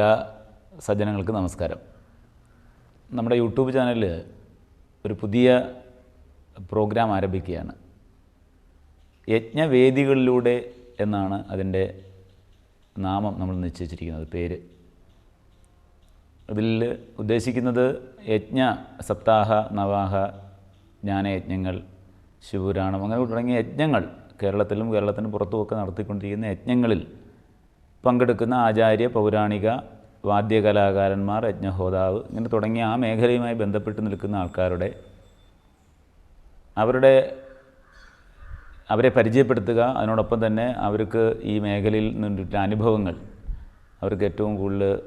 എല്ലാ സജ്ജനങ്ങൾക്കും നമസ്കാരം. നമ്മുടെ യൂട്യൂബ് ചാനലിൽ ഒരു പുതിയ പ്രോഗ്രാം ആരംഭിക്കുകയാണ്. യജ്ഞവേദികളിലൂടെ എന്നാണ് അതിന്റെ നാമം നമ്മൾ നിശ്ചയിച്ചിരിക്കുന്നത് പേര്. അതിൽ ഉദ്ദേശിക്കുന്നത് യജ്ഞ സപ്താഹ നവാഹ ജ്ഞാനയജ്ഞങ്ങൾ ശിവപുരാണം അങ്ങനെ തുടങ്ങിയ യജ്ഞങ്ങൾ കേരളത്തിലും കേരളത്തിന് പുറത്തുമൊക്കെ നടത്തിക്കൊണ്ടിരിക്കുന്ന യജ്ഞങ്ങളിൽ പങ്കെടുക്കുന്ന ആചാര്യ പൗരാണിക വാദ്യകലാകാരന്മാർ യജ്ഞഹോതാവ് ഇങ്ങനെ തുടങ്ങിയ ആ മേഖലയുമായി ബന്ധപ്പെട്ട് നിൽക്കുന്ന ആൾക്കാരുടെ അവരുടെ അവരെ പരിചയപ്പെടുത്തുക അതിനോടൊപ്പം തന്നെ അവർക്ക് ഈ മേഖലയിൽ നിന്നിട്ടുള്ള അനുഭവങ്ങൾ അവർക്ക് ഏറ്റവും കൂടുതൽ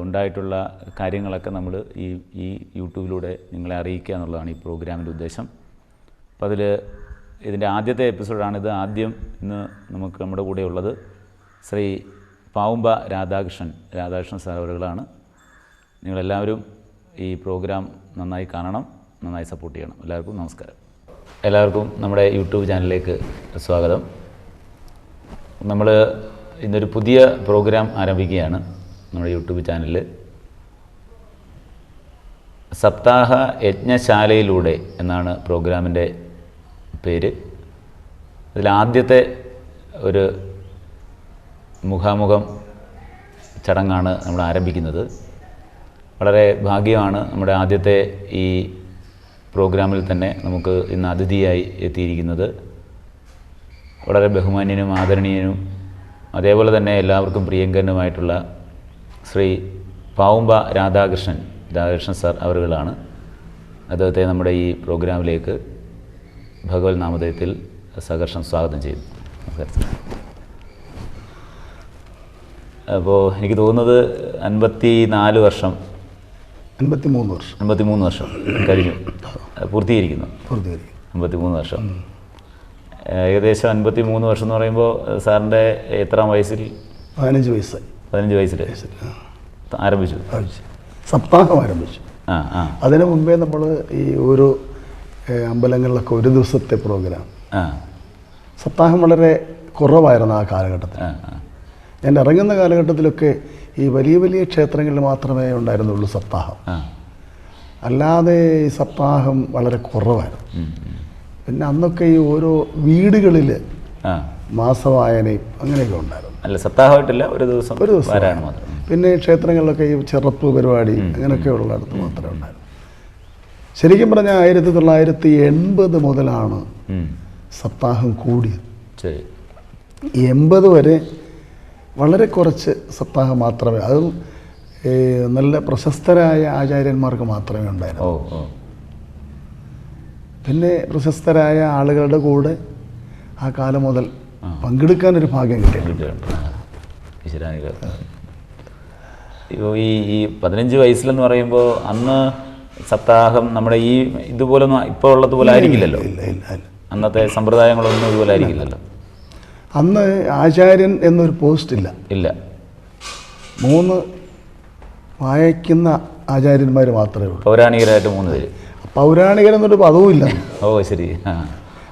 ഉണ്ടായിട്ടുള്ള കാര്യങ്ങളൊക്കെ നമ്മൾ ഈ ഈ യൂട്യൂബിലൂടെ നിങ്ങളെ അറിയിക്കുക എന്നുള്ളതാണ് ഈ പ്രോഗ്രാമിന്റെ ഉദ്ദേശം. അപ്പോൾ അതിൽ ഇതിന്റെ ആദ്യത്തെ എപ്പിസോഡാണിത് ആദ്യം ഇന്ന് നമുക്ക് നമ്മുടെ കൂടെ ഉള്ളത് ശ്രീ പാവുമ്പ രാധാകൃഷ്ണൻ രാധാകൃഷ്ണൻ അവരുകളാണ്. നിങ്ങളെല്ലാവരും ഈ പ്രോഗ്രാം നന്നായി കാണണം നന്നായി സപ്പോർട്ട് ചെയ്യണം. എല്ലാവർക്കും നമസ്കാരം. എല്ലാവർക്കും നമ്മുടെ യൂട്യൂബ് ചാനലിലേക്ക് സ്വാഗതം. നമ്മൾ ഇന്നൊരു പുതിയ പ്രോഗ്രാം ആരംഭിക്കുകയാണ് നമ്മുടെ യൂട്യൂബ് ചാനലിൽ. സപ്താഹ യജ്ഞശാലയിലൂടെ എന്നാണ് പ്രോഗ്രാമിന്റെ പേര്. അതിലാദ്യത്തെ ഒരു മുഖാമുഖം ചടങ്ങാണ് നമ്മൾ ആരംഭിക്കുന്നത്. വളരെ ഭാഗ്യമാണ് നമ്മുടെ ആദ്യത്തെ ഈ പ്രോഗ്രാമിൽ തന്നെ നമുക്ക് ഇന്ന് അതിഥിയായി എത്തിയിരിക്കുന്നത്. വളരെ ബഹുമാന്യനും ആദരണീയനും അതേപോലെ തന്നെ എല്ലാവർക്കും പ്രിയങ്കരനുമായിട്ടുള്ള ശ്രീ പാവുമ്പ രാധാകൃഷ്ണൻ രാധാകൃഷ്ണൻ സാർ അവരുകളാണ് അദ്ദേഹത്തെ നമ്മുടെ ഈ പ്രോഗ്രാമിലേക്ക് ഭഗവത് നാമദയത്തിൽ സഹർഷം സ്വാഗതം ചെയ്യുന്നു. അപ്പോൾ എനിക്ക് തോന്നുന്നത് അൻപത്തി നാല് വർഷം. അൻപത്തി മൂന്ന് വർഷം. അൻപത്തി മൂന്ന് വർഷം കഴിഞ്ഞു. പൂർത്തീകരിക്കുന്നു. പൂർത്തീകരിക്കും അമ്പത്തി മൂന്ന് വർഷം ഏകദേശം അൻപത്തി മൂന്ന് വർഷം എന്ന് പറയുമ്പോൾ സാറിന്റെ എത്രാം വയസ്സിൽ? പതിനഞ്ച് വയസ്സായി. പതിനഞ്ച് വയസ്സിൽ. ആരംഭിച്ചു? സപ്താഹം ആരംഭിച്ചു. ആ ആ. അതിനു മുമ്പേ നമ്മൾ ഈ ഓരോ അമ്പലങ്ങളിലൊക്കെ ഒരു ദിവസത്തെ പ്രോഗ്രാം ആ. സപ്താഹം വളരെ കുറവായിരുന്നു ആ കാലഘട്ടത്തിൽ. ഞാൻ ഇറങ്ങുന്ന കാലഘട്ടത്തിലൊക്കെ ഈ വലിയ വലിയ ക്ഷേത്രങ്ങളിൽ മാത്രമേ ഉണ്ടായിരുന്നുള്ളൂ സപ്താഹം. അല്ലാതെ ഈ സപ്താഹം വളരെ കുറവായിരുന്നു. പിന്നെ അന്നൊക്കെ ഈ ഓരോ വീടുകളിൽ മാസവായനയും അങ്ങനെയൊക്കെ ഉണ്ടായിരുന്നു. അല്ല സപ്താഹമായിട്ടില്ല ഒരു ദിവസം ഒരു പിന്നെ ക്ഷേത്രങ്ങളിലൊക്കെ ഈ ചെറുപ്പ് പരിപാടി അങ്ങനെയൊക്കെ ഉള്ളിടത്ത് മാത്രമേ ഉണ്ടായിരുന്നു. ശരിക്കും പറഞ്ഞാൽ ആയിരത്തി തൊള്ളായിരത്തി എൺപത് മുതലാണ്. സപ്താഹം കൂടിയത്. എൺപത് വരെ വളരെ കുറച്ച് സപ്താഹ മാത്രമേ അതും നല്ല പ്രശസ്തരായ ആചാര്യന്മാർക്ക് മാത്രമേ ഉണ്ടായിരുന്നു പിന്നെ പ്രശസ്തരായ ആളുകളുടെ കൂടെ ആ കാലം മുതൽ പങ്കെടുക്കാനൊരു ഭാഗ്യം കിട്ടി. കിട്ടിയിട്ടുണ്ട് ഇപ്പോൾ ഈ ഈ പതിനഞ്ച് വയസ്സിലെന്ന് പറയുമ്പോൾ അന്ന് സപ്താഹം നമ്മുടെ ഈ ഇതുപോലൊന്നും ഇപ്പോൾ ഉള്ളതുപോലെ ആയിരിക്കില്ലല്ലോ. അന്നത്തെ സമ്പ്രദായങ്ങളൊന്നും ഇതുപോലെ ആയിരിക്കില്ലല്ലോ. അന്ന് ആചാര്യൻ എന്നൊരു പോസ്റ്റ് ഇല്ല. ഇല്ല. മൂന്ന് വായിക്കുന്ന ആചാര്യന്മാർ മാത്രമേ ഉള്ളൂ. പൗരാണികരായിട്ട് മൂന്ന് പേര്. പൗരാണികരെന്നൊരു പദവും ഇല്ല. ഓ ശരി.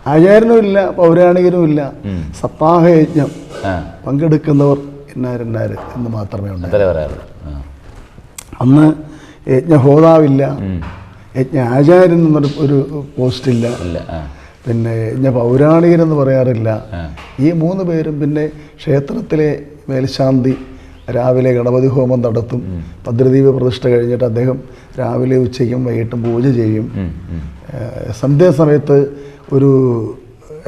ആചാര്യനും ഇല്ല പൗരാണികരും ഇല്ല. സപ്താഹയജ്ഞം പങ്കെടുക്കുന്നവർ ഇന്നാരിന്നാര് എന്ന് മാത്രമേ ഉണ്ടായിരുന്നു അന്ന് യജ്ഞഹോതാവില്ല. ഹോതാവില്ല യജ്ഞ ആചാര്യൻ എന്നൊരു ഒരു പോസ്റ്റില്ല പിന്നെ ഞാൻ പൗരാണികനെന്ന് പറയാറില്ല. ഈ മൂന്ന് പേരും പിന്നെ ക്ഷേത്രത്തിലെ മേൽശാന്തി രാവിലെ ഗണപതി ഹോമം നടത്തും. ഭദ്രദീപ പ്രതിഷ്ഠ കഴിഞ്ഞിട്ട് അദ്ദേഹം രാവിലെ ഉച്ചയ്ക്കും വൈകിട്ടും പൂജ ചെയ്യും. സന്ധ്യാസമയത്ത് ഒരു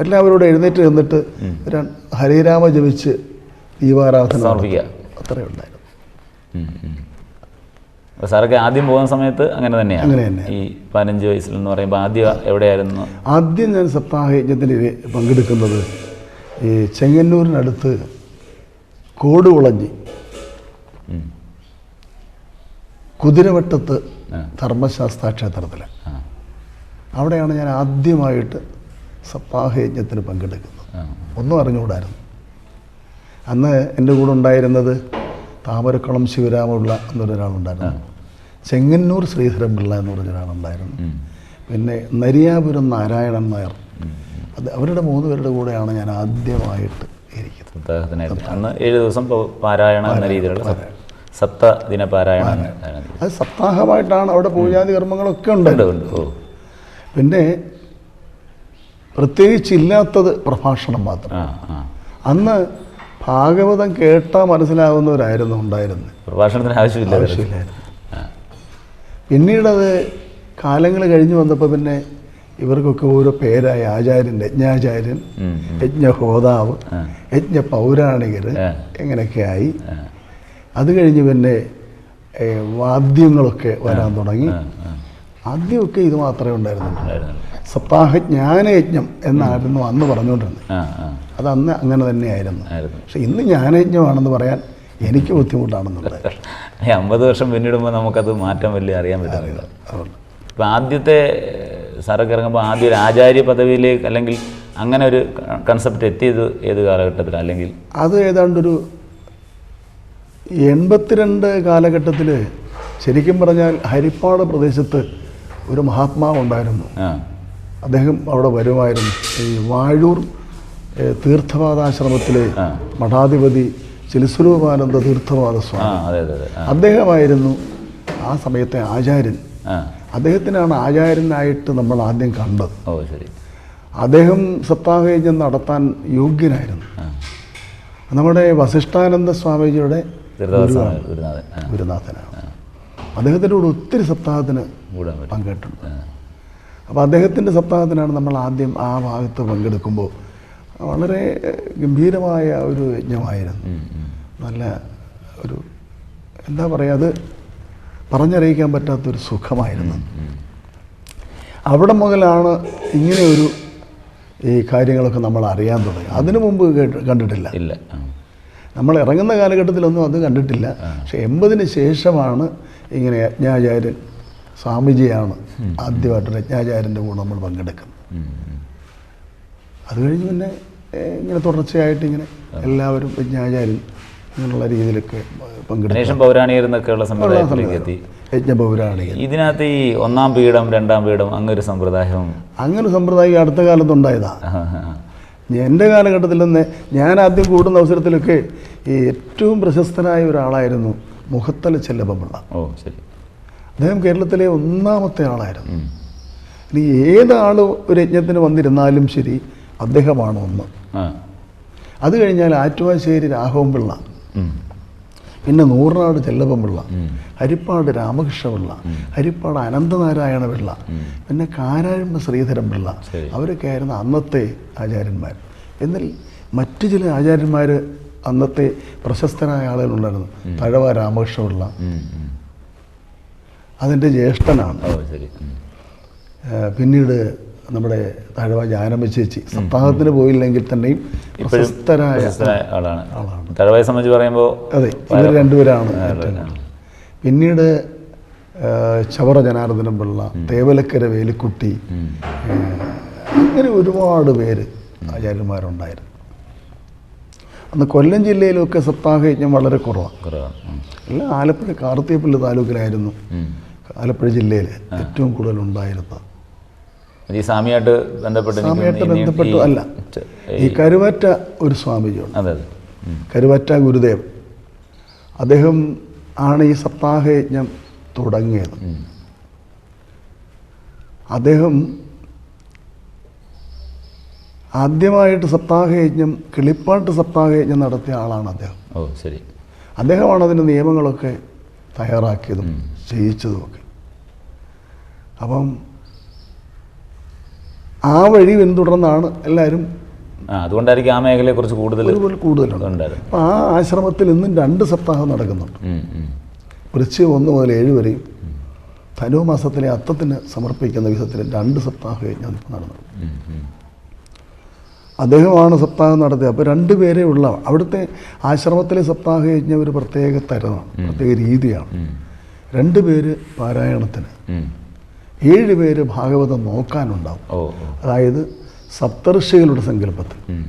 എല്ലാവരോടും എഴുന്നേറ്റ് നിന്നിട്ട് ഹരിരാമ ജപിച്ച് ദീപാരാധന അത്രയുണ്ടായിരുന്നു ഉണ്ടായിരുന്നു. സാറൊക്കെ ആദ്യം പോകുന്ന സമയത്ത് അങ്ങനെ തന്നെയാണ് അങ്ങനെ തന്നെ. ഈ പതിനഞ്ച് വയസ്സിലെന്ന് പറയുമ്പോൾ ആദ്യം എവിടെയായിരുന്നു? ആദ്യം ഞാൻ സപ്താഹ യജ്ഞത്തിൽ പങ്കെടുക്കുന്നത് ഈ ചെങ്ങന്നൂരിനടുത്ത് കോടുകുളഞ്ഞി. കുതിരവട്ടത്ത്. ധർമ്മശാസ്ത്ര ക്ഷേത്രത്തിൽ അവിടെയാണ് ഞാൻ ആദ്യമായിട്ട് സപ്താഹയജ്ഞത്തിന് പങ്കെടുക്കുന്നത്. ഒന്നും അറിഞ്ഞുകൂടായിരുന്നു. അന്ന് എന്റെ കൂടെ ഉണ്ടായിരുന്നത് താമരക്കുളം ശിവരാമുള്ള എന്നൊരാളുണ്ടായിരുന്നു ചെങ്ങന്നൂർ ശ്രീധരൻപിള്ള എന്ന് പറഞ്ഞൊരാളുണ്ടായിരുന്നു പിന്നെ നരിയാപുരം നാരായണൻ നായർ. അത് അവരുടെ മൂന്ന് പേരുടെ കൂടെയാണ് ഞാൻ ആദ്യമായിട്ട് ഇരിക്കുന്നത്. അന്ന് ഏഴ് ദിവസം പാരായണ എന്ന രീതിയിലുള്ള സപ്ത ദിന പാരായണ. അത് സപ്താഹമായിട്ടാണ് അവിടെ പൂജാതി കർമ്മങ്ങളൊക്കെ ഉണ്ട്. പിന്നെ പ്രത്യേകിച്ചില്ലാത്തത് പ്രഭാഷണം മാത്രം. അന്ന് ഭാഗവതം കേട്ടാൽ മനസ്സിലാവുന്നവരായിരുന്നു ഉണ്ടായിരുന്നത് പ്രഭാഷണത്തിന് ആവശ്യമില്ല. ആവശ്യമില്ലായിരുന്നു പിന്നീടത് കാലങ്ങൾ കഴിഞ്ഞു വന്നപ്പോൾ പിന്നെ ഇവർക്കൊക്കെ ഓരോ പേരായ. ആചാര്യൻ യജ്ഞാചാര്യൻ. യജ്ഞഹോതാവ് യജ്ഞ പൗരാണികർ എങ്ങനെയൊക്കെയായി എങ്ങനെയൊക്കെ ആയി ആ. അത് കഴിഞ്ഞ് പിന്നെ വാദ്യങ്ങളൊക്കെ വരാൻ തുടങ്ങി. ആദ്യമൊക്കെ ഇത് മാത്രമേ ഉണ്ടായിരുന്നുള്ളൂ. ഉണ്ടായിരുന്നല്ലോ. സപ്താഹ ജ്ഞാനയജ്ഞം എന്നായിരുന്നു അന്ന് പറഞ്ഞുകൊണ്ടിരുന്നത്. അത് അന്ന് അങ്ങനെ തന്നെയായിരുന്നു. ആയിരുന്നു. പക്ഷെ ഇന്ന് ജ്ഞാനയജ്ഞമാണെന്ന് പറയാൻ എനിക്ക് ബുദ്ധിമുട്ടാണെന്നുള്ളത്. അമ്പത് വർഷം പിന്നിടുമ്പോൾ നമുക്കത് മാറ്റം വലിയ അറിയാൻ പറ്റില്ല. ഇപ്പം ആദ്യത്തെ സാറൊക്കെ ഇറങ്ങുമ്പോൾ ആദ്യം ഒരു ആചാര്യ പദവിയിലേക്ക് അല്ലെങ്കിൽ അങ്ങനെ ഒരു കൺസെപ്റ്റ് എത്തിയത് ഏത് കാലഘട്ടത്തിൽ അല്ലെങ്കിൽ അത് ഏതാണ്ടൊരു എൺപത്തിരണ്ട് കാലഘട്ടത്തിൽ ശരിക്കും പറഞ്ഞാൽ ഹരിപ്പാട് പ്രദേശത്ത് ഒരു മഹാത്മാവ് ഉണ്ടായിരുന്നു ആ. അദ്ദേഹം അവിടെ വരുമായിരുന്നു. ഈ വാഴൂർ തീർത്ഥപാദാശ്രമത്തിലെ മഠാധിപതി ചിലിസ്വരൂപാനന്ദ തീർത്ഥപാദ സ്വാമി. അദ്ദേഹമായിരുന്നു ആ സമയത്തെ ആചാര്യൻ. അദ്ദേഹത്തിനാണ് ആചാര്യനായിട്ട് നമ്മൾ ആദ്യം കണ്ടത്. അദ്ദേഹം സപ്താഹയജ്ഞം നടത്താൻ യോഗ്യനായിരുന്നു. നമ്മുടെ വസിഷ്ഠാനന്ദ സ്വാമിജിയുടെ ഗുരുനാഥനാണ്. അദ്ദേഹത്തിന്റെ കൂടെ ഒത്തിരി സപ്താഹത്തിന് ആ. അപ്പോൾ അദ്ദേഹത്തിന്റെ സപ്താഹത്തിനാണ് നമ്മൾ ആദ്യം ആ ഭാഗത്ത് പങ്കെടുക്കുമ്പോൾ വളരെ ഗംഭീരമായ ഒരു യജ്ഞമായിരുന്നു. നല്ല ഒരു എന്താ പറയുക അത് പറഞ്ഞറിയിക്കാൻ പറ്റാത്തൊരു സുഖമായിരുന്നു. അവിടെ മുതലാണ് ഇങ്ങനെയൊരു ഈ കാര്യങ്ങളൊക്കെ നമ്മൾ അറിയാൻ തുടങ്ങി. അതിനു മുമ്പ് കേട്ട് കണ്ടിട്ടില്ല. ഇല്ല. നമ്മൾ ഇറങ്ങുന്ന കാലഘട്ടത്തിലൊന്നും അത് കണ്ടിട്ടില്ല. പക്ഷെ എൺപതിന് ശേഷമാണ് ഇങ്ങനെ യജ്ഞാചാര്യൻ സ്വാമിജിയാണ് ആദ്യമായിട്ട് രജ്ഞാചാര്യന്റെ കൂടെ നമ്മൾ പങ്കെടുക്കുന്നത് ഉം. അത് കഴിഞ്ഞ് പിന്നെ ഇങ്ങനെ തുടർച്ചയായിട്ട് ഇങ്ങനെ എല്ലാവരും യജ്ഞാചാര്യൻ അങ്ങനെയുള്ള രീതിയിലൊക്കെ പങ്കെടുക്കും. ഗണേശൻ പൗരാണികർ എന്നൊക്കെയുള്ള സമ്പ്രദായത്തിലേക്ക് എത്തി. ഇതിനകത്ത് ഈ ഒന്നാം പീഠം രണ്ടാം പീഠം ഒരു സമ്പ്രദായം അങ്ങനെ സമ്പ്രദായം അടുത്ത കാലത്തുണ്ടായതാ. എന്റെ കാലഘട്ടത്തിൽ തന്നെ ഞാൻ ആദ്യം കൂടുന്ന അവസരത്തിലൊക്കെ ഈ ഏറ്റവും പ്രശസ്തനായ ഒരാളായിരുന്നു മുഖത്തല ചെല്ലപ്പമുള്ള. ഓ ശരി. അദ്ദേഹം കേരളത്തിലെ ഒന്നാമത്തെ ആളായിരുന്നു. ഇനി ഏതാൾ ഒരു യജ്ഞത്തിന് വന്നിരുന്നാലും ശരി അദ്ദേഹമാണ് ഒന്ന്. അത് കഴിഞ്ഞാൽ ആറ്റുവാശ്ശേരി രാഘവൻപിള്ള പിള്ള പിന്നെ നൂറിനാട് ചെല്ലപ്പൻ പിള്ള ഹരിപ്പാട് രാമകൃഷ്ണപിള്ള ഹരിപ്പാട് അനന്തനാരായണ പിള്ള പിന്നെ കാരാഴമ്പ ശ്രീധരൻ പിള്ള. അവരൊക്കെ ആയിരുന്നു അന്നത്തെ ആചാര്യന്മാർ. എന്നാൽ മറ്റു ചില ആചാര്യന്മാർ അന്നത്തെ പ്രശസ്തനായ ആളുകളുണ്ടായിരുന്നു തഴവ രാമകൃഷ്ണപിള്ള. പിള്ള. അതിന്റെ ജ്യേഷ്ഠനാണ്. പിന്നീട് നമ്മുടെ തഴവ ജാനമ്മ ചേച്ചി സപ്താഹത്തിന് പോയില്ലെങ്കിൽ തന്നെയും പ്രശസ്തരായ ആളാണ്. തഴവയെ സംബന്ധിച്ച് പറയുമ്പോൾ അതെ ഇവർ രണ്ടുപേരാണ് പിന്നീട് ചവറ ജനാർദ്ദനം പിള്ള തേവലക്കര വേലിക്കുട്ടി ഇങ്ങനെ അങ്ങനെ ഒരുപാട് പേര് ആചാര്യന്മാരുണ്ടായിരുന്നു. അന്ന് കൊല്ലം ജില്ലയിലൊക്കെ സപ്താഹയജ്ഞം വളരെ കുറവാണ്. അല്ല ആലപ്പുഴ കാർത്തിയപ്പള്ളി താലൂക്കിലായിരുന്നു. ആലപ്പുഴ ജില്ലയിൽ ഏറ്റവും കൂടുതൽ ഉണ്ടായിരുന്നത് ഈ സ്വാമിയായിട്ട് ബന്ധപ്പെട്ട് സ്വാമിയായിട്ട് ബന്ധപ്പെട്ടു ഈ- അല്ല. ഈ കരുവാറ്റ ഒരു സ്വാമിജിയുണ്ട്. അതെ. കരുവാറ്റ ഗുരുദേവ്. അദ്ദേഹം ആണ് ഈ സപ്താഹയജ്ഞം തുടങ്ങിയത്. അദ്ദേഹം ആദ്യമായിട്ട് സപ്താഹയജ്ഞം കിളിപ്പാട്ട് സപ്താഹയജ്ഞം നടത്തിയ ആളാണ് അദ്ദേഹം. ഓ ശരി. അദ്ദേഹമാണ് അതിന്റെ നിയമങ്ങളൊക്കെ തയ്യാറാക്കിയതും ചെയ്യിച്ചതുമൊക്കെ. അപ്പം ആ വഴി പിന്തുടർന്നാണ് എല്ലാവരും അതുകൊണ്ടായിരിക്കും ആ മേഖലയെക്കുറിച്ച് കൂടുതൽ കൂടുതലുണ്ട്. അപ്പം ആ ആശ്രമത്തിൽ ഇന്നും രണ്ട് സപ്താഹം നടക്കുന്നുണ്ട്. ഉം. ഒന്ന് മുതൽ ഏഴ് വരെയും ധനു മാസത്തിലെ അത്തത്തിന് സമർപ്പിക്കുന്ന വിധത്തിൽ രണ്ട് സപ്താഹ യജ്ഞം ഇപ്പോൾ നടന്നത്. ഉം, ഉം. അദ്ദേഹമാണ് സപ്താഹം നടത്തിയത്. അപ്പോൾ രണ്ടുപേരെ പേരേ ഉള്ള അവിടുത്തെ ആശ്രമത്തിലെ സപ്താഹ യജ്ഞം ഒരു പ്രത്യേക തരമാണ് പ്രത്യേക രീതിയാണ്. രണ്ടുപേര് രണ്ട് പേര് പാരായണത്തിന്. ഏഴ് പേര് ഭാഗവതം നോക്കാനുണ്ടാവും. അതായത് സപ്തർഷികളുടെ സങ്കല്പത്തിൽ.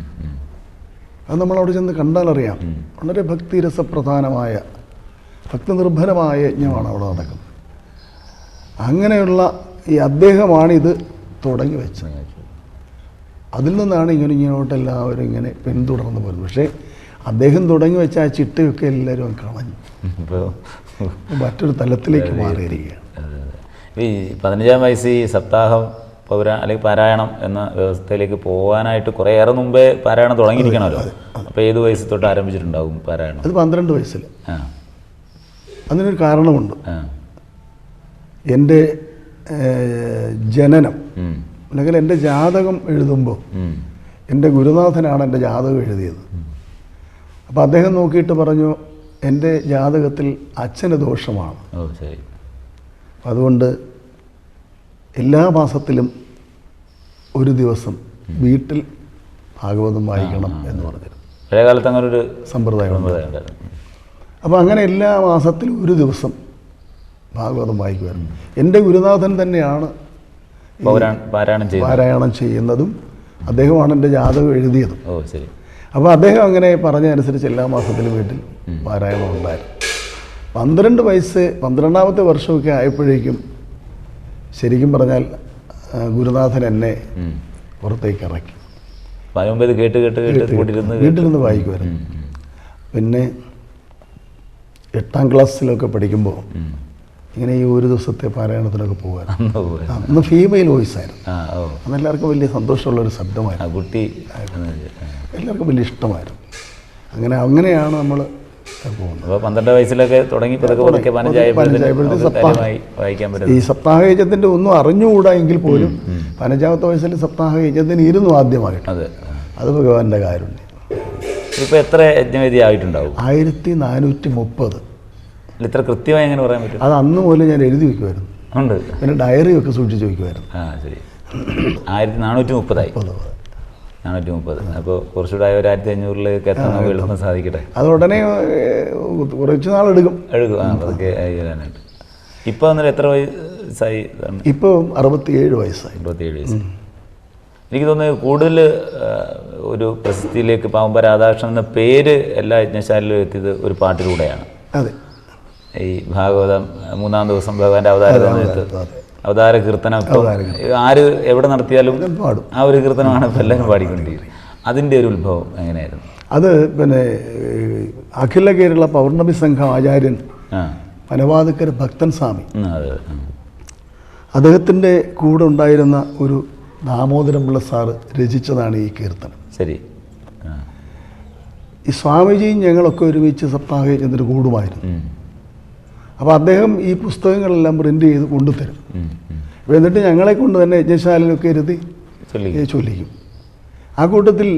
അത് നമ്മൾ അവിടെ ചെന്ന് കണ്ടാലറിയാം. വളരെ ഭക്തിരസപ്രധാനമായ ഭക്തിനിർഭരമായ യജ്ഞമാണ് അവിടെ നടക്കുന്നത്. അങ്ങനെയുള്ള ഈ അദ്ദേഹമാണ് ഇത് തുടങ്ങി വെച്ചത്. അതിൽ നിന്നാണ് ഇങ്ങനെ ഇങ്ങോട്ട് എല്ലാവരും ഇങ്ങനെ പിന്തുടർന്ന് പോരുന്നത്. പക്ഷേ അദ്ദേഹം തുടങ്ങി വെച്ച ആ ചിട്ടയൊക്കെ എല്ലാവരും കളഞ്ഞു. മറ്റൊരു തലത്തിലേക്ക് മാറിയിരിക്കുകയാണ്. ഈ പതിനഞ്ചാം വയസ്സ് ഈ സപ്താഹം പൗരാ അല്ലെങ്കിൽ പാരായണം എന്ന വ്യവസ്ഥയിലേക്ക് പോകാനായിട്ട് കുറേയേറെ മുമ്പേ പാരായണം തുടങ്ങിയിരിക്കണമല്ലോ. അപ്പോൾ ഏത് വയസ്സ് തൊട്ട് ആരംഭിച്ചിട്ടുണ്ടാകും പാരായണം? അത് പന്ത്രണ്ട് വയസ്സിൽ. ആ. അതിനൊരു കാരണമുണ്ട്. എന്റെ ജനനം അല്ലെങ്കിൽ എന്റെ ജാതകം എഴുതുമ്പോൾ എന്റെ ഗുരുനാഥനാണ് എന്റെ ജാതകം എഴുതിയത്. അപ്പോൾ അദ്ദേഹം നോക്കിയിട്ട് പറഞ്ഞു എന്റെ ജാതകത്തിൽ അച്ഛന് ദോഷമാണ്. ശരി. അതുകൊണ്ട് എല്ലാ മാസത്തിലും ഒരു ദിവസം വീട്ടിൽ ഭാഗവതം വായിക്കണം എന്ന് പറഞ്ഞിരുന്നു. അങ്ങനെ ഒരു സമ്പ്രദായം അപ്പോൾ അങ്ങനെ എല്ലാ മാസത്തിലും ഒരു ദിവസം ഭാഗവതം വായിക്കുമായിരുന്നു. എന്റെ ഗുരുനാഥൻ തന്നെയാണ് പാരായണം ചെയ്യുന്നതും. അദ്ദേഹമാണ് എന്റെ ജാതകം എഴുതിയതും. അപ്പോൾ അദ്ദേഹം അങ്ങനെ പറഞ്ഞതനുസരിച്ച് എല്ലാ മാസത്തിലും വീട്ടിൽ പാരായണം ഉണ്ടായിരുന്നു. പന്ത്രണ്ട് വയസ്സ് പന്ത്രണ്ടാമത്തെ വർഷമൊക്കെ ആയപ്പോഴേക്കും ശരിക്കും പറഞ്ഞാൽ ഗുരുനാഥൻ എന്നെ. പുറത്തേക്ക് ഇറക്കി. ഇത് കേട്ട് കേട്ട് കേട്ട് വീട്ടിലിരുന്ന് വീട്ടിൽ നിന്ന് വായിക്കുമായിരുന്നു പിന്നെ എട്ടാം ക്ലാസ്സിലൊക്കെ പഠിക്കുമ്പോൾ ഇങ്ങനെ ഈ ഒരു ദിവസത്തെ പാരായണത്തിനൊക്കെ പോകുമായിരുന്നു അന്ന് ഫീമെയിൽ വോയിസ് ആയിരുന്നു. അന്ന് എല്ലാവർക്കും വലിയ സന്തോഷമുള്ള ഒരു ശബ്ദമായിരുന്നു കുട്ടി. എല്ലാവർക്കും വലിയ ഇഷ്ടമായിരുന്നു. അങ്ങനെ അങ്ങനെയാണ് നമ്മൾ അപ്പോൾ പന്ത്രണ്ട് വയസ്സിലൊക്കെ തുടങ്ങി പതുക്കെ പതുക്കെ ഈ സപ്താഹ യജ്ഞത്തിന്റെ ഒന്നും അറിഞ്ഞുകൂടാ എങ്കിൽ പോലും പതിനഞ്ചാമത്തെ വയസ്സിൽ സപ്താഹ യജ്ഞത്തിന് ഇരുന്നു ആദ്യമായിട്ട്. അതെ. അത് ഭഗവാന്റെ കാര്യമുണ്ട്. ഇപ്പോൾ എത്ര യജ്ഞവേദി ആയിട്ടുണ്ടാവും? ആയിരത്തി നാനൂറ്റി മുപ്പത്. ഇത്ര കൃത്യമായി എങ്ങനെ പറയാൻ പറ്റും? അത് അന്ന് മുതൽ ഞാൻ എഴുതി വെക്കുമായിരുന്നു. ഉണ്ട്. പിന്നെ ഒക്കെ സൂക്ഷിച്ച് വെക്കുമായിരുന്നു. ആ ശരി. ആയിരത്തി നാനൂറ്റി മുപ്പതായി. മുപ്പത്. നാനൂറ്റി മുപ്പത് അപ്പോൾ കുറച്ചുകൂടെ ഒരു ആയിരത്തി അഞ്ഞൂറിലേക്ക് എത്താൻ എളുപ്പം സാധിക്കട്ടെ? അത് ഉടനെ കുറച്ച് നാൾ എടുക്കും. എഴുതും ആ അതൊക്കെ ചെയ്യാനായിട്ട് ഇപ്പോൾ അന്നേരം എത്ര വയസ്സായി ഇപ്പോൾ അറുപത്തിയേഴ് വയസ്സായി. അറുപത്തിയേഴ് വയസ്സ്. എനിക്ക് തോന്നുന്നു കൂടുതൽ ഒരു പ്രസിദ്ധിയിലേക്ക് പാമ്പ രാധാകൃഷ്ണൻ എന്ന പേര് എല്ലാ യജ്ഞശാലയിലും എത്തിയത് ഒരു പാട്ടിലൂടെയാണ്. അതെ. ഈ ഭാഗവതം മൂന്നാം ദിവസം ഭഗവാന്റെ അവതാര. അവതാര കീർത്തനം ആര് എവിടെ നടത്തിയാലും പാടും. ആ ഒരു കീർത്തനമാണ് ഇപ്പം എല്ലാവരും പാടിക്കൊണ്ടിരിക്കുന്നത്. അതിന്റെ ഒരു ഉത്ഭവം എങ്ങനെയായിരുന്നു? അത് പിന്നെ അഖില കേരള പൗർണമി സംഘം ആചാര്യൻ ആ. ഭക്തൻ സ്വാമി. അദ്ദേഹത്തിന്റെ കൂടെ ഉണ്ടായിരുന്ന ഒരു ദാമോദരമുള്ള സാറ് രചിച്ചതാണ് ഈ കീർത്തനം. ശരി. ഈ സ്വാമിജിയും ഞങ്ങളൊക്കെ ഒരുമിച്ച് സപ്താഹയജ്ഞത്തിന് കൂടുമായിരുന്നു. ഉം, അപ്പോൾ അദ്ദേഹം ഈ പുസ്തകങ്ങളെല്ലാം പ്രിന്റ് ചെയ്ത് കൊണ്ടുതരും എന്നിട്ട് ഞങ്ങളെ കൊണ്ട് തന്നെ യജ്ഞശാലയിലൊക്കെ ഇരുത്തി ചൊല്ലി ചൊല്ലിക്കും. ആ കൂട്ടത്തിൽ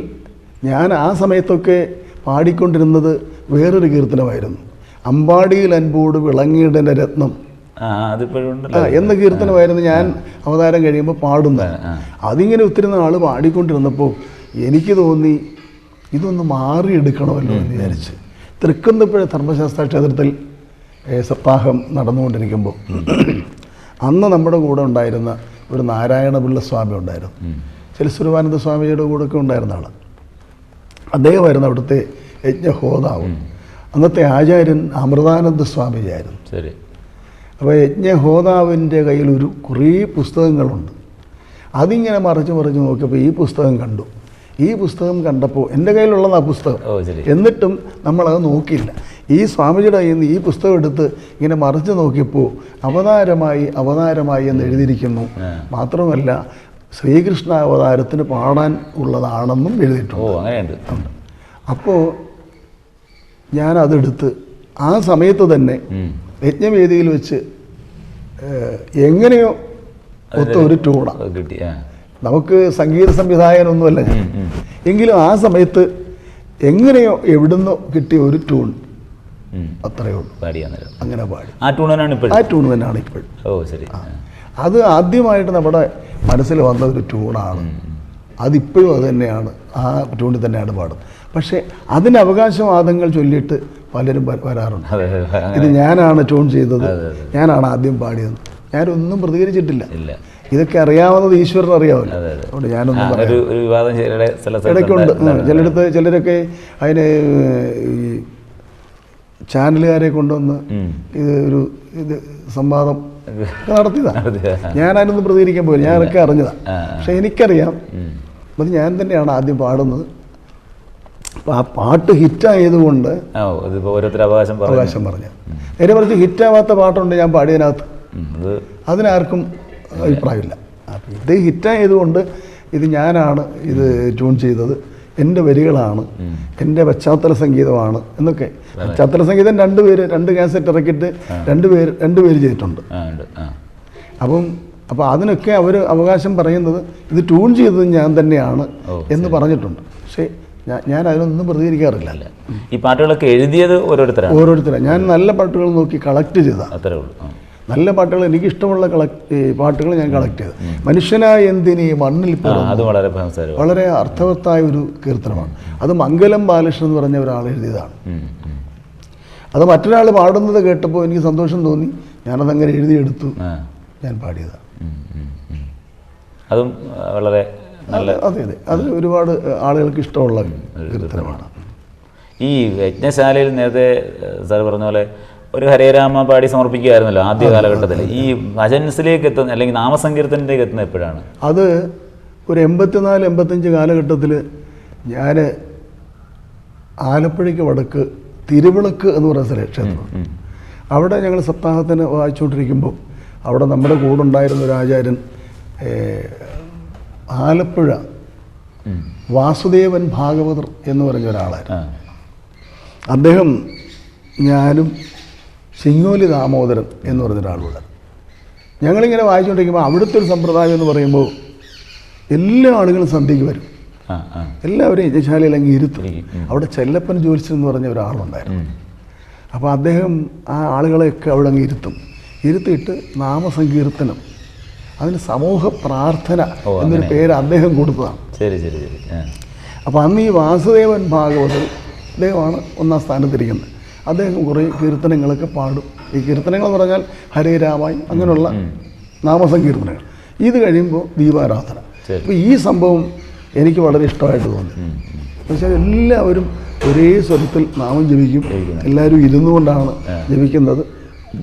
ഞാൻ ആ സമയത്തൊക്കെ പാടിക്കൊണ്ടിരുന്നത് വേറൊരു കീർത്തനമായിരുന്നു. അമ്പാടിയിൽ അൻപോട് വിളങ്ങിയിടന്റെ രത്നം. എന്ന കീർത്തനമായിരുന്നു ഞാൻ അവതാരം കഴിയുമ്പോൾ പാടുന്നത്. അതിങ്ങനെ ഒത്തിരി നാൾ പാടിക്കൊണ്ടിരുന്നപ്പോൾ എനിക്ക് തോന്നി ഇതൊന്ന് മാറിയെടുക്കണമല്ലോ എന്ന് വിചാരിച്ച്. തൃക്കുന്നപ്പുഴ ധർമ്മശാസ്ത്ര ക്ഷേത്രത്തിൽ സപ്താഹം നടന്നുകൊണ്ടിരിക്കുമ്പോൾ. അന്ന് നമ്മുടെ കൂടെ ഉണ്ടായിരുന്ന ഒരു നാരായണപിള്ള സ്വാമി ഉണ്ടായിരുന്നു. ചലസുരവാനന്ദ സ്വാമിയുടെ കൂടെ ഒക്കെ ഉണ്ടായിരുന്ന ആൾ അദ്ദേഹമായിരുന്നു അവിടുത്തെ യജ്ഞഹോതാവ്. അന്നത്തെ ആചാര്യൻ അമൃതാനന്ദ സ്വാമിയായിരുന്നു. ശരി. അപ്പോൾ യജ്ഞഹോതാവിന്റെ കയ്യിൽ ഒരു കുറേ പുസ്തകങ്ങളുണ്ട്. അതിങ്ങനെ മറിച്ച് മറിച്ച് നോക്കിയപ്പോൾ ഈ പുസ്തകം കണ്ടു. ഈ പുസ്തകം കണ്ടപ്പോൾ എന്റെ കയ്യിലുള്ളത് ആ പുസ്തകം എന്നിട്ടും നമ്മളത് നോക്കിയില്ല. ഈ സ്വാമിജിയുടെ കയ്യിൽ നിന്ന് ഈ പുസ്തകം എടുത്ത് ഇങ്ങനെ മറിച്ച് നോക്കിയപ്പോൾ അവതാരമായി അവതാരമായി എന്ന് എഴുതിയിരിക്കുന്നു. മാത്രമല്ല ശ്രീകൃഷ്ണ അവതാരത്തിന് പാടാൻ ഉള്ളതാണെന്നും എഴുതിയിട്ടുണ്ട് അങ്ങനെയുണ്ട് അപ്പോൾ ഞാനതെടുത്ത് ആ സമയത്ത് തന്നെ. യജ്ഞവേദിയിൽ വെച്ച് എങ്ങനെയോ ഒത്ത ഒരു ട്യൂണ കിട്ടിയ നമുക്ക് സംഗീത സംവിധായകനൊന്നുമല്ല. എങ്കിലും ആ സമയത്ത് എങ്ങനെയോ എവിടുന്നോ കിട്ടിയ ഒരു ട്യൂൺ ഉം. അത്രയേ ഉള്ളൂ. അങ്ങനെ പാടി. ആ ട്യൂണനാണ് ഇപ്പോൾ ആ ട്യൂൺ തന്നെയാണ് ഇപ്പോഴും. ഓ ശരി. അത് ആദ്യമായിട്ട് നമ്മുടെ മനസ്സിൽ വന്ന ഒരു ട്യൂണാണ് അതിപ്പോഴും അത് തന്നെയാണ്. ആ ട്യൂണിൽ തന്നെയാണ് പാടുന്നത്. പക്ഷേ അതിന് അവകാശവാദങ്ങൾ ചൊല്ലിയിട്ട് പലരും വരാറുണ്ട്. ഇത് ഞാനാണ് ട്യൂൺ ചെയ്തത്. ഞാനാണ് ആദ്യം പാടിയത്. ഞാനൊന്നും പ്രതികരിച്ചിട്ടില്ല. ഇതൊക്കെ അറിയാവുന്നത് ഈശ്വരൻ അതെ അതുകൊണ്ട് ഞാനൊന്നും ഇടയ്ക്കുണ്ട്. ചിലടത്ത് ചിലയിടത്ത് ചിലരൊക്കെ അതിന് ചാനലുകാരെ കൊണ്ടുവന്ന്. ഇത് ഒരു ഇത് സംവാദം നടത്തിയതാണ്. ഞാൻ അതിനൊന്നും പ്രതികരിക്കാൻ പോയില്ല ഞാനൊക്കെ അറിഞ്ഞതാ. ആ. പക്ഷെ എനിക്കറിയാം. അത് ഞാൻ തന്നെയാണ് ആദ്യം പാടുന്നത്. അപ്പൊ ആ പാട്ട് ഹിറ്റായതുകൊണ്ട് ഓരോരുത്തർ അവകാശം പറഞ്ഞു. അവകാശം പറഞ്ഞു. നേരെ മറിച്ച് ഹിറ്റാവാത്ത പാട്ടുണ്ട് ഞാൻ പാടിയതിനകത്ത്. അതിനാർക്കും അഭിപ്രായമില്ല. അപ്പൊ ഇത് ഹിറ്റായതുകൊണ്ട് ഇത് ഞാനാണ് ഇത് ട്യൂൺ ചെയ്തത്. എന്റെ വരികളാണ് എന്റെ പശ്ചാത്തല സംഗീതമാണ് എന്നൊക്കെ. പശ്ചാത്തല സംഗീതം രണ്ട് പേര് രണ്ട് കാസറ്റ് ഇറക്കിയിട്ട് രണ്ട് പേര് രണ്ട് പേര് ചെയ്തിട്ടുണ്ട്. അപ്പം അപ്പം അപ്പോൾ അതിനൊക്കെ അവർ അവകാശം പറയുന്നത് ഇത് ട്യൂൺ ചെയ്തത് ഞാൻ തന്നെയാണ് എന്ന് പറഞ്ഞിട്ടുണ്ട്. പക്ഷേ ഞാൻ അതിനൊന്നും പ്രതികരിക്കാറില്ല. ഈ പാട്ടുകളൊക്കെ എഴുതിയത് ഓരോരുത്തരാണ്? ഓരോരുത്തരാണ് ഞാൻ നല്ല പാട്ടുകൾ നോക്കി കളക്ട് ചെയ്തതാണ് അത്രേ ഉള്ളൂ. നല്ല പാട്ടുകൾ എനിക്ക് ഇഷ്ടമുള്ള കളക്ട് പാട്ടുകൾ ഞാൻ കളക്ട് ചെയ്ത് മനുഷ്യനായ എന്തിന് ഈ മണ്ണിൽ അത് വളരെ അർത്ഥവത്തായ ഒരു കീർത്തനമാണ്. അത് മംഗലം ബാലകൃഷ്ണൻ എന്ന് പറഞ്ഞ ഒരാൾ എഴുതിയതാണ്. അത് മറ്റൊരാൾ പാടുന്നത് കേട്ടപ്പോൾ എനിക്ക് സന്തോഷം തോന്നി. ഞാനതങ്ങനെ എഴുതിയെടുത്തു ആ. ഞാൻ പാടിയതാണ്. അതും വളരെ നല്ല അതെ അതെ അത്. ഒരുപാട് ആളുകൾക്ക് ഇഷ്ടമുള്ള കീർത്തനമാണ്. ഈ യജ്ഞശാലയിൽ നേരത്തെ സാർ പറഞ്ഞ പോലെ ഒരു ഹരേരാമ പാടി സമർപ്പിക്കുകയായിരുന്നല്ലോ ആദ്യ കാലഘട്ടത്തിൽ. ഈ ഭജൻസിലേക്ക് എത്തുന്ന അല്ലെങ്കിൽ നാമസങ്കീർത്തനത്തിലേക്ക് എത്തുന്ന എപ്പോഴാണ്? അത് ഒരു എൺപത്തിനാല് എൺപത്തഞ്ച് കാലഘട്ടത്തിൽ ഞാൻ ആലപ്പുഴയ്ക്ക് വടക്ക് തിരുവിളക്ക് എന്ന് പറയുന്ന സ്ഥലം ക്ഷേത്രം. അവിടെ ഞങ്ങൾ സപ്താഹത്തിന് വായിച്ചുകൊണ്ടിരിക്കുമ്പോൾ അവിടെ നമ്മുടെ കൂടെ ഉണ്ടായിരുന്ന ഒരു ആചാര്യൻ ആലപ്പുഴ വാസുദേവൻ ഭാഗവതർ എന്ന് പറഞ്ഞ ഒരാളായിരുന്നു. അദ്ദേഹം ഞാനും ശിങ്ങോലി ദാമോദരൻ എന്ന് പറഞ്ഞ ഒരാളുകൂടെ ഞങ്ങളിങ്ങനെ വായിച്ചുകൊണ്ടിരിക്കുമ്പോൾ അവിടുത്തെ ഒരു സമ്പ്രദായം എന്ന് പറയുമ്പോൾ എല്ലാ ആളുകളും സന്ധ്യയ്ക്ക് വരും. എല്ലാവരും യജ്ഞശാലയിൽ അങ്ങ് ഇരുത്തും. അവിടെ ചെല്ലപ്പൻ ജോലിച്ചൻ എന്ന് പറഞ്ഞ ഒരാളുണ്ടായിരുന്നു. അപ്പോൾ അദ്ദേഹം ആ ആളുകളെയൊക്കെ അവിടെ അങ്ങ് ഇരുത്തും. ഇരുത്തിയിട്ട് നാമസങ്കീർത്തനം അതിന് സമൂഹ പ്രാർത്ഥന എന്നൊരു പേര് അദ്ദേഹം കൊടുത്തതാണ്. ശരി ശരി ശരി. അപ്പോൾ അന്ന് ഈ വാസുദേവൻ ഭാഗവതൻ അദ്ദേഹമാണ് ഒന്നാം സ്ഥാനത്തിരിക്കുന്നത്. അദ്ദേഹം കുറേ കീർത്തനങ്ങളൊക്കെ പാടും. ഈ കീർത്തനങ്ങൾ എന്ന് പറഞ്ഞാൽ ഹരേ രാമായി അങ്ങനെയുള്ള നാമസങ്കീർത്തനങ്ങൾ. ഇത് കഴിയുമ്പോൾ ദീപാരാധന. അപ്പോൾ ഈ സംഭവം എനിക്ക് വളരെ ഇഷ്ടമായിട്ട് തോന്നി. എന്നുവെച്ചാൽ എല്ലാവരും ഒരേ സ്വരത്തിൽ നാമം ജപിക്കും. എല്ലാവരും ഇരുന്നു കൊണ്ടാണ് ജപിക്കുന്നത്.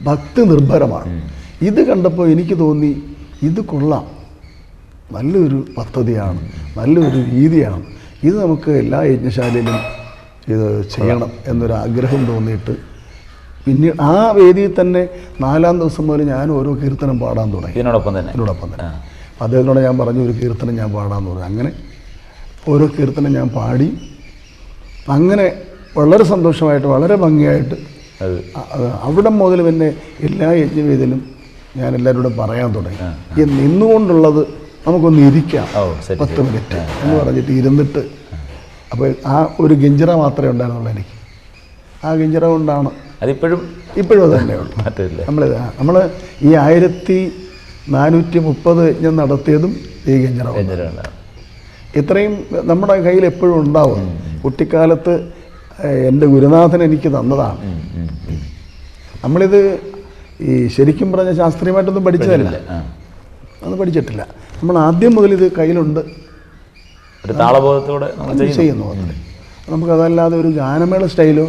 ഭക്തി നിർഭരമാണ്. ഇത് കണ്ടപ്പോൾ എനിക്ക് തോന്നി ഇത് കൊള്ളാം. നല്ലൊരു പദ്ധതിയാണ്. നല്ലൊരു രീതിയാണ്. ഇത് നമുക്ക് എല്ലാ യജ്ഞശാലയിലും ഇത് ചെയ്യണം എന്നൊരാഗ്രഹം തോന്നിയിട്ട് പിന്നെ ആ വേദിയിൽ തന്നെ നാലാം ദിവസം മുതൽ ഞാൻ ഓരോ കീർത്തനം പാടാൻ തുടങ്ങി. ഇതിനോടൊപ്പം തന്നെ. ഇതിനോടൊപ്പം തന്നെ. അദ്ദേഹത്തിനോട് ഞാൻ പറഞ്ഞു ഒരു കീർത്തനം ഞാൻ പാടാമെന്ന് പറഞ്ഞു അങ്ങനെ ഓരോ കീർത്തനം ഞാൻ പാടി. അങ്ങനെ വളരെ സന്തോഷമായിട്ട് വളരെ ഭംഗിയായിട്ട് അവിടെ മുതൽ പിന്നെ എല്ലാ യജ്ഞവേദിയിലും ഞാൻ എല്ലാവരോടും പറയാൻ തുടങ്ങി. ഈ നിന്നുകൊണ്ടുള്ളത് നമുക്കൊന്ന് ഇരിക്കാം. പത്ത് മിനിറ്റ് എന്ന് പറഞ്ഞിട്ട് ഇരുന്നിട്ട് അപ്പോൾ ആ ഒരു ഗിഞ്ചിറ മാത്രമേ ഉണ്ടായിരുന്നുള്ളൂ എനിക്ക്. ആ ഗിഞ്ചിറ കൊണ്ടാണ് അതിപ്പോഴും ഇപ്പോഴും അത് തന്നെയുള്ളൂ മാറ്റമില്ല. നമ്മൾ നമ്മൾ ഈ ആയിരത്തി നാനൂറ്റി മുപ്പത് യജ്ഞം നടത്തിയതും ഈ ഗിഞ്ചിറ. ഇത്രയും നമ്മുടെ കയ്യിൽ എപ്പോഴും ഉണ്ടാവും. കുട്ടിക്കാലത്ത് എന്റെ ഗുരുനാഥൻ എനിക്ക് തന്നതാണ്. നമ്മളിത് ഈ ശരിക്കും പറഞ്ഞ ശാസ്ത്രീയമായിട്ടൊന്നും പഠിച്ചതല്ല. അത് പഠിച്ചിട്ടില്ല. നമ്മൾ ആദ്യം മുതൽ ഇത് കയ്യിലുണ്ട്. ഒരു താളബോധത്തോടെ നമ്മൾ ചെയ്യുന്നു. നമുക്കതല്ലാതെ ഒരു ഗാനമേള സ്റ്റൈലോ.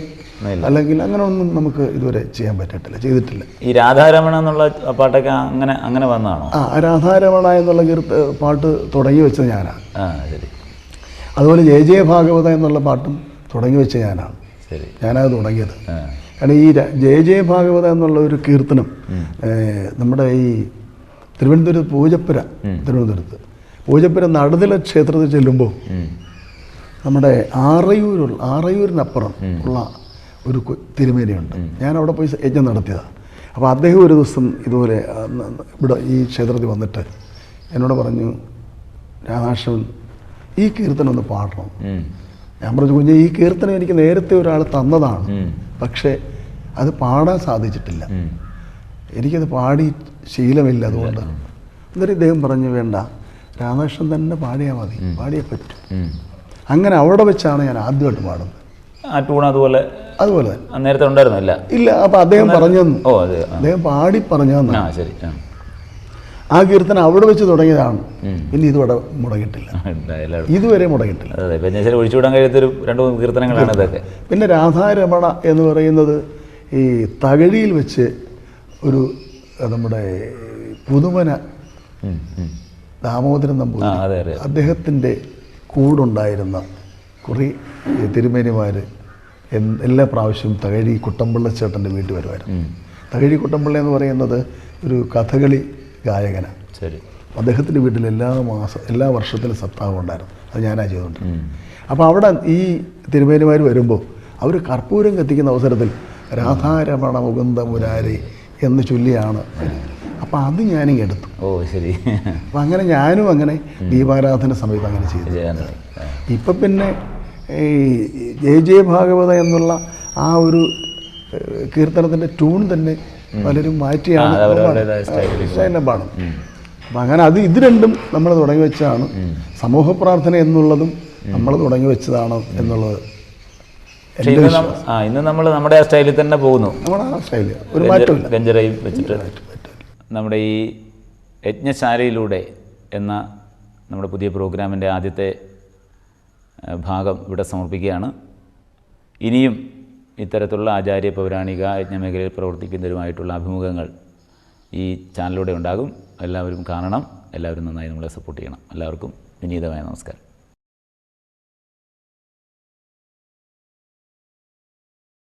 അല്ലെങ്കിൽ അങ്ങനെ ഒന്നും നമുക്ക് ഇതുവരെ ചെയ്യാൻ പറ്റിയിട്ടില്ല ചെയ്തിട്ടില്ല. ഈ രാധാരമണ എന്നുള്ള പാട്ടൊക്കെ അങ്ങനെ അങ്ങനെ വന്നതാണോ? ആ രാധാരമണ എന്നുള്ള പാട്ട് തുടങ്ങി വെച്ചത് ഞാനാണ്. ശരി. അതുപോലെ ജയ ജയ ഭാഗവത എന്നുള്ള പാട്ടും തുടങ്ങി വെച്ച ഞാനാണ്. ശരി. ഞാനത് തുടങ്ങിയത്. കാരണം ഈ ജയ ജയ ഭാഗവത എന്നുള്ള ഒരു കീർത്തനം നമ്മുടെ ഈ തിരുവനന്തപുരത്ത് പൂജപ്പുര തിരുവനന്തപുരത്ത്. പൂജപ്പുര നടുതല ക്ഷേത്രത്തിൽ ചെല്ലുമ്പോൾ. നമ്മുടെ ആറയൂരുള്ള ആറയൂരിനപ്പുറം ഉള്ള ഒരു തിരുമേനിയുണ്ട്. ഞാൻ അവിടെ പോയി യജ്ഞം നടത്തിയതാണ് അപ്പോൾ അദ്ദേഹം ഒരു ദിവസം ഇതുപോലെ ഇവിടെ ഈ ക്ഷേത്രത്തിൽ വന്നിട്ട് എന്നോട് പറഞ്ഞു രാധാകൃഷ്ണൻ ഈ കീർത്തനം ഒന്ന് പാടണം. ഞാൻ പറഞ്ഞു കുഞ്ഞ് ഈ കീർത്തനം എനിക്ക് നേരത്തെ ഒരാൾ തന്നതാണ്. പക്ഷേ അത് പാടാൻ സാധിച്ചിട്ടില്ല. എനിക്കത് പാടി ശീലമില്ല അതുകൊണ്ട്. എന്നിട്ട് ഇദ്ദേഹം പറഞ്ഞു വേണ്ട. രാധാകൃഷ്ണൻ തന്നെ പാടിയാൽ മതി. പാടിയേ പറ്റും. അങ്ങനെ അവിടെ വെച്ചാണ് ഞാൻ ആദ്യമായിട്ട് പാടുന്നത്. ആ ടൂൺ അതുപോലെ അതുപോലെ. നേരത്തെ ഉണ്ടായിരുന്നില്ല ഇല്ല അപ്പം അദ്ദേഹം പറഞ്ഞു തന്നു ഓ അതെ അദ്ദേഹം പാടി പറഞ്ഞു തന്നു ആ ശരി ആ. കീർത്തനം അവിടെ വെച്ച് തുടങ്ങിയതാണ്. പിന്നെ ഇതുവരെ മുടങ്ങിട്ടില്ല ഇതുവരെ മുടങ്ങിട്ടില്ല അതെ അതെ. പിന്നെ ചില ഒഴിച്ചുവിടാൻ കഴിയാത്തൊരു രണ്ട് മൂന്ന് കീർത്തനങ്ങളാണ് ഇതൊക്കെ. പിന്നെ രാധാരമണ എന്ന് പറയുന്നത് ഈ തകഴിയിൽ വെച്ച് ഒരു നമ്മുടെ പുതുമന. ദാമോദരൻ നമ്പൂതിരി. അദ്ദേഹത്തിന്റെ കൂടുണ്ടായിരുന്ന കുറേ തിരുമേനിമാർ എല്ലാ പ്രാവശ്യവും തകഴി കുട്ടമ്പിള്ള ചേട്ടന്റെ വീട്ടിൽ വരുമായിരുന്നു. തകഴി കുട്ടമ്പിള്ള എന്ന് പറയുന്നത് ഒരു കഥകളി ഗായകനാണ് ശരി. അദ്ദേഹത്തിന്റെ വീട്ടിൽ എല്ലാ മാസം എല്ലാ വർഷത്തിലും സപ്താഹം ഉണ്ടായിരുന്നു. അത് ഞാനാ ചെയ്തുകൊണ്ട്. അപ്പോൾ അവിടെ ഈ തിരുമേനിമാർ വരുമ്പോൾ അവർ കർപ്പൂരം കത്തിക്കുന്ന അവസരത്തിൽ രാധാരമണ മുകുന്ദ മുരാരി എന്ന് ചൊല്ലിയാണ് അപ്പോൾ അത് ഞാനും എടുത്തു. ഓ ശരി. അപ്പം അങ്ങനെ ഞാനും അങ്ങനെ ദീപാരാധന സമയത്ത് അങ്ങനെ ചെയ്തു. ഇപ്പം പിന്നെ ഈ ജയ ജയ ഭാഗവത എന്നുള്ള ആ ഒരു കീർത്തനത്തിന്റെ ട്യൂൺ തന്നെ പലരും മാറ്റിയാണ്. പാടും അപ്പം അങ്ങനെ അത് ഇത് രണ്ടും നമ്മൾ തുടങ്ങി വെച്ചതാണ് സമൂഹ പ്രാർത്ഥന എന്നുള്ളതും നമ്മൾ തുടങ്ങി വെച്ചതാണ് എന്നുള്ളത് ഇന്ന് നമ്മൾ നമ്മുടെ ആ സ്റ്റൈലിൽ തന്നെ പോകുന്നു. നമ്മുടെ ആ സ്റ്റൈലിൽ ഒരു മാറ്റം ഗഞ്ചറയും വെച്ചിട്ട്. നമ്മുടെ ഈ യജ്ഞശാലയിലൂടെ എന്ന നമ്മുടെ പുതിയ പ്രോഗ്രാമിന്റെ ആദ്യത്തെ ഭാഗം ഇവിടെ സമർപ്പിക്കുകയാണ്. ഇനിയും ഇത്തരത്തിലുള്ള ആചാര്യ പൗരാണിക യജ്ഞമേഖലയിൽ പ്രവർത്തിക്കുന്നവരുമായിട്ടുള്ള അഭിമുഖങ്ങൾ ഈ ചാനലിലൂടെ ഉണ്ടാകും. എല്ലാവരും കാണണം. എല്ലാവരും നന്നായി നമ്മളെ സപ്പോർട്ട് ചെയ്യണം. എല്ലാവർക്കും വിനീതമായ നമസ്കാരം.